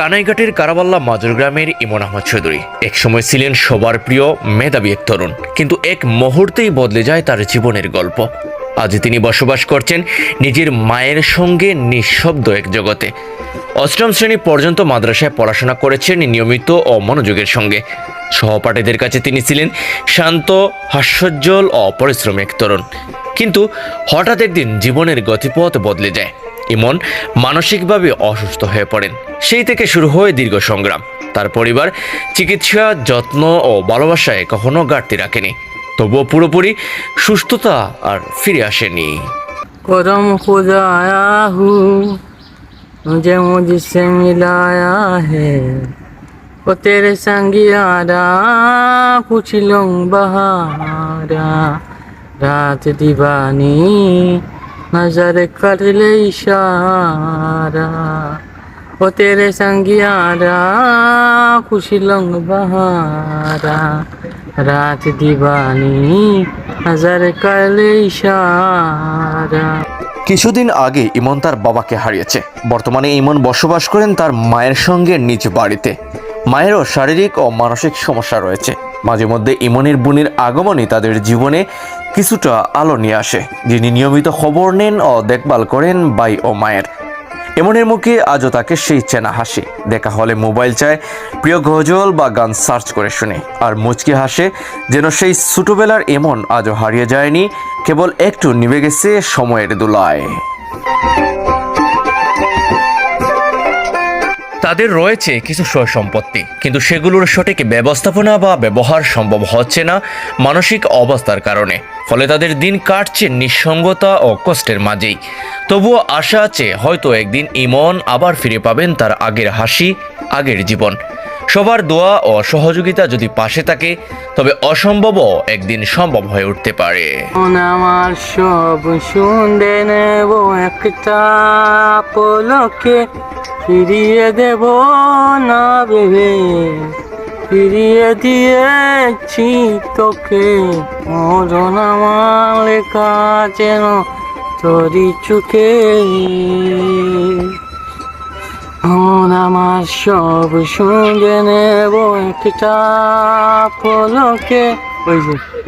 কানাইঘাটের কারাবাল্লা মাজুর গ্রামের ইমন আহমদ চৌধুরী। একসময় ছিলেন সবার প্রিয় মেধাবী এক তরুণ, কিন্তু এক মুহূর্তেই বদলে যায় তার জীবনের গল্প। আজ তিনি বসবাস করছেন নিজের মায়ের সঙ্গে নিঃশব্দ এক জগতে। অষ্টম শ্রেণি পর্যন্ত মাদ্রাসায় পড়াশোনা করেছেন নিয়মিত ও মনোযোগের সঙ্গে। সহপাঠীদের কাছে তিনি ছিলেন শান্ত, হাস্যোজ্জ্বল ও পরিশ্রমী এক তরুণ। কিন্তু হঠাৎ একদিন জীবনের গতিপথ বদলে যায়। ইমন মানসিকভাবে অসুস্থ হয়ে পড়েন। সেই থেকে শুরু হয়ে দীর্ঘ সংগ্রাম। তার পরিবার চিকিৎসা, যত্ন ও ভালোবাসায় কখনো ঘাটতি রাখেনি। তবুও পুরোপুরি সুস্থতা আর ফিরে আসেনি। করম তেরে সঙ্গিয়ারা রাত দিবানী নজর করলে ইশারা तेरे তেরে সঙ্গিয়ারা খুশি बहारा। रात दीवानी, नजर कर ले इशारा। কিছুদিন আগে ইমন তার বাবাকে হারিয়েছে। বর্তমানে ইমন বসবাস করেন তার মায়ের সঙ্গে নিজ বাড়িতে। মায়েরও শারীরিক ও মানসিক সমস্যা রয়েছে। মাঝে মধ্যে ইমনের বোনের আগমনই তাদের জীবনে কিছুটা আলো নিয়ে আসে। যিনি নিয়মিত খবর নেন ও দেখভাল করেন বাই ও মায়ের। এমনের মুখে আজও তাকে সেই চেনা হাসি। দেখা হলে মোবাইল চায়, প্রিয় গজল বা গান সার্চ করে শুনে। আর মুচকি হাসে যেন সেই ছোটবেলার এমন আজও হারিয়ে যায়নি, কেবল একটু নিভে গেছে সময়ের দোলায়। তাদের রয়েছে কিছু সম্পত্তি কিন্তু সেগুলোর সঠিক ব্যবস্থাপনা বা ব্যবহার সম্ভব হচ্ছে না মানসিক অবস্থার কারণে। ফলে তাদের দিন কাটছে নিঃসঙ্গতা ও কষ্টের মাঝেই। তবুও আশা আছে হয়তো একদিন ইমন আবার ফিরে পাবেন তার আগের হাসি, আগের জীবন। সবার দোয়া ও সহযোগিতা যদি পাশে থাকে, তবে অসম্ভবও একদিন সম্ভব হয়ে উঠতে পারে। আমার সব নেব একটা পলকে। ফিরিয়ে দেব না ভেবে ফিরিয়ে দিয়েছি তোকে, মরণ আমার লেখা যেন তোরই চোখে। মন আমার সব শুনতে নেব একটা পলকে। ওই যে